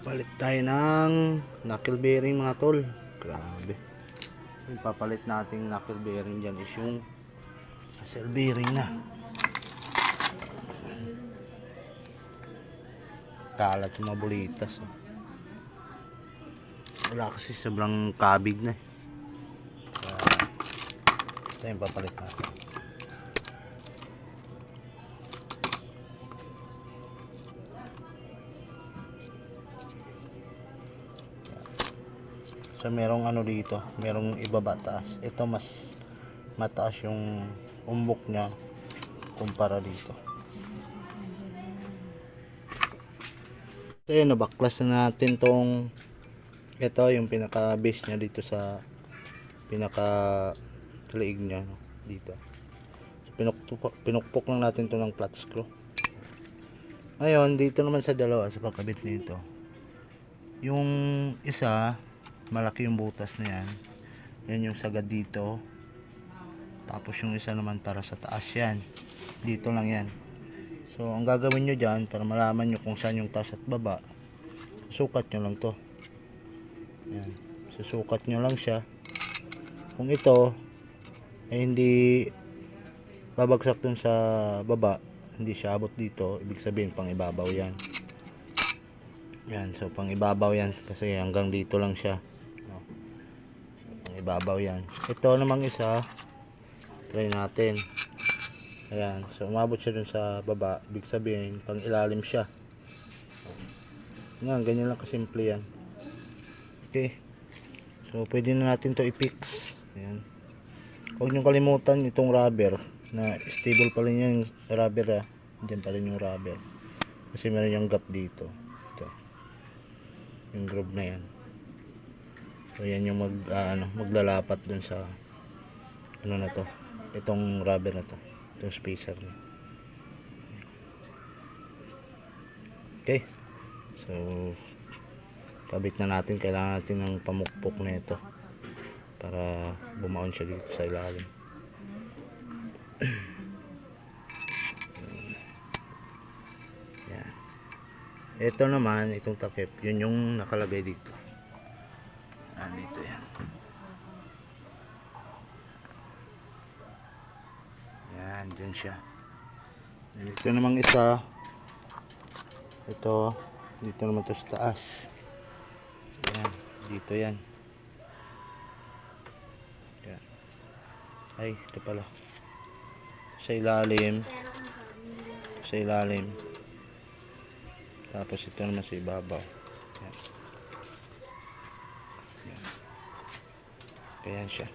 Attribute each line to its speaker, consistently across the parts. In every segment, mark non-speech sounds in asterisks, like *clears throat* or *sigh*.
Speaker 1: palit tayo ng knuckle bearing mga tol grabe yung papalit nating knuckle bearing dyan is yung muscle bearing na kalat yung mga bulitas oh. wala kasi sobrang kabig na eh. Kaya, ito yung papalit natin So merong ano dito, merong ibaba taas. Ito mas mataas yung umbok niya kumpara dito. So yun, nabaklas na natin tong ito yung pinaka base niya dito sa pinaka liig niya no, dito. So, pinukpok, pinukpok lang natin to ng flat screw. Ngayon, dito naman sa dalawa sa pagkabit nito. Yung isa, malaki yung butas na yan. Yan yung sagad dito. Tapos yung isa naman para sa taas yan. Dito lang yan. So ang gagawin nyo dyan para malaman nyo kung saan yung taas at baba sukat nyo lang to. Yan. Susukat nyo lang siya. Kung ito ay hindi babagsak dun sa baba hindi siya abot dito ibig sabihin pang ibabaw yan. Yan so pang ibabaw yan kasi hanggang dito lang siya ibabaw yan. Ito namang isa. Try natin. Ayan. So umabot siya dun sa baba. Ibig sabihin pang ilalim siya. Yan ganyan lang kasimple yan. Okay. So pwede na natin to i-fix. Ayan. Huwag nyo kalimutan itong rubber na stable pa rin yung rubber ah. Dyan pa rin yung rubber. Kasi meron yung gap dito. Ito. Yung groove na yan So yan yung mag ah, ano, maglalapat dun sa ano na to. Itong rubber na to. Itong spacer niya. Okay. So kabit na natin kailangan natin ng pamukpok na ito para bumaon siya dito sa ilalim. *clears throat* yan. Ito naman, itong takip, yun yung nakalagay dito. Nandito yan. Yan, dyan siya. Dito namang isa. Ito. Dito naman to sa taas. Yan. Dito yan. Yan. Ay, ito pala. Sa ilalim. Sa ilalim. Tapos ito naman sa ibabaw. Yan. Ayan siya.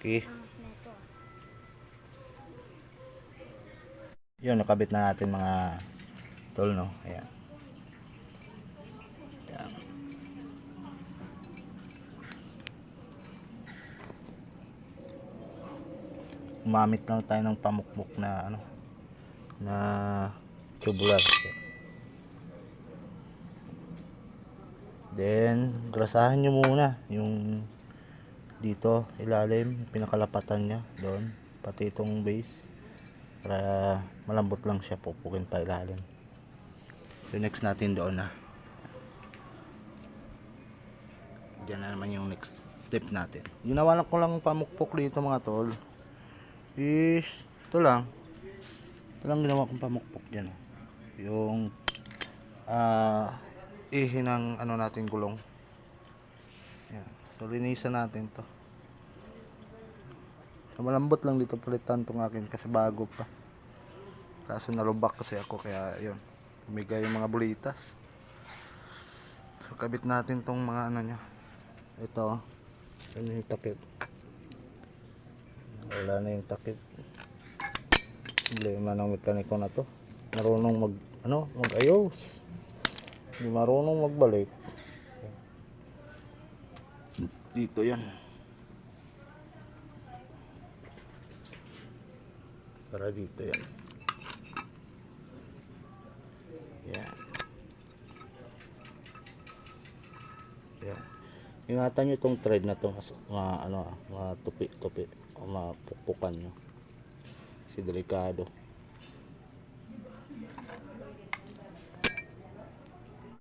Speaker 1: Okay. Yun, nakabit na natin mga tol, no? Ayan. Ayan. Umamit lang tayo ng pamukmuk na ano na tubular. Then, grasahan nyo muna yung dito, ilalim, pinakalapatan niya, doon, pati itong base, para malambot lang siya, pupukin pa ilalim. So, next natin doon na. Diyan na naman yung next step natin. Ginawa ko lang pamukpok dito mga tol. Is, ito lang. Ito lang ginawa kong pamukpok dyan. oh. Yung, ah, ihi ng ano natin gulong. Yan. So linisan natin 'to. So, malambot lang dito palitan tong akin kasi bago pa. Kaso nalubak kasi ako kaya yun. Umigay yung mga bulitas. So kabit natin tong mga ano niya. Ito. Ano yung takip. Wala na yung takip. Problema ng mekaniko na to. Marunong mag ano, mag-ayos. Hindi marunong magbalik. Dito yan. Para dito yan. Yan. Yan. Ingatan nyo itong thread na to mga ano ah, mga tupi-tupi o mga pukpukan nyo. Kasi delikado.